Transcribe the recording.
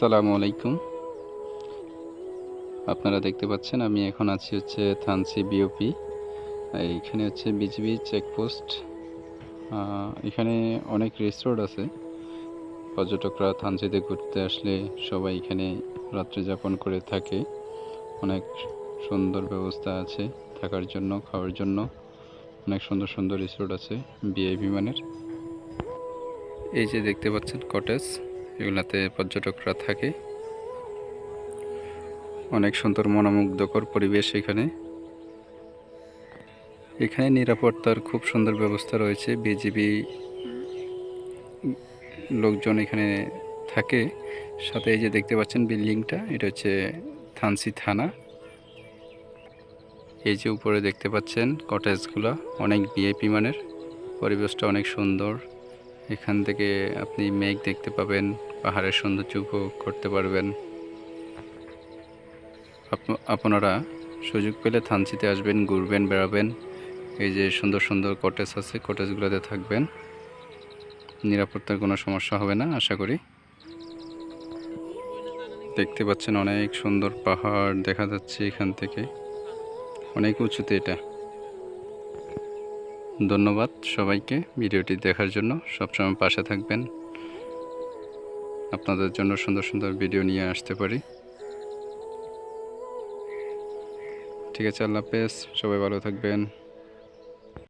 আসসালামু আলাইকুম। আপনারা দেখতে পাচ্ছেন আমি এখন আছি হচ্ছে থানসি বিওপি এইখানে হচ্ছে বিজিবি চেকপোস্ট এখানে অনেক রিসোর্ট আছে। পর্যটকরা থানসিতে ঘুরতে আসলে সবাই এখানে রাত্রি যাপন করে থাকে। অনেক সুন্দর ব্যবস্থা আছে থাকার জন্য, খাওয়ার জন্য। অনেক সুন্দর সুন্দর রিসোর্ট আছে বিআইপি মানের। এই যে দেখতে পাচ্ছেন কটেজ এগুলাতে পর্যটকরা থাকে। অনেক সুন্দর মনোমুগ্ধকর পরিবেশ এখানে। এখানে নিরাপত্তার খুব সুন্দর ব্যবস্থা রয়েছে, বিজিবি লোকজন এখানে থাকে। সাথে এই যে দেখতে পাচ্ছেন বিল্ডিংটা, এটা হচ্ছে থানসি থানা। এই যে উপরে দেখতে পাচ্ছেন কটেজগুলো, অনেক ভিআইপি মানের। পরিবেশটা অনেক সুন্দর। এখান থেকে আপনি মেঘ দেখতে পাবেন, পাহাড়ের সৌন্দর্য উপভোগ করতে পারবেন। আপ- আপনারা সুযোগ পেলে থানচিতে আসবেন, ঘুরবেন, বেড়াবেন। এই যে সুন্দর সুন্দর কটেজ আছে কটেজগুলোতে থাকবেন। নিরাপত্তার কোনো সমস্যা হবে না, আশা করি। দেখতে পাচ্ছেন অনেক সুন্দর পাহাড় দেখা যাচ্ছে এখান থেকে। অনেক উঁচুতে এটা। ধন্যবাদ সবাইকে ভিডিওটি দেখার জন্য। সবসময় পাশে থাকবেন। আপনাদের জন্য সুন্দর সুন্দর ভিডিও নিয়ে আসতে পারি। ঠিক আছে, আল্লাহ হাফেজ। সবাই ভালো থাকবেন।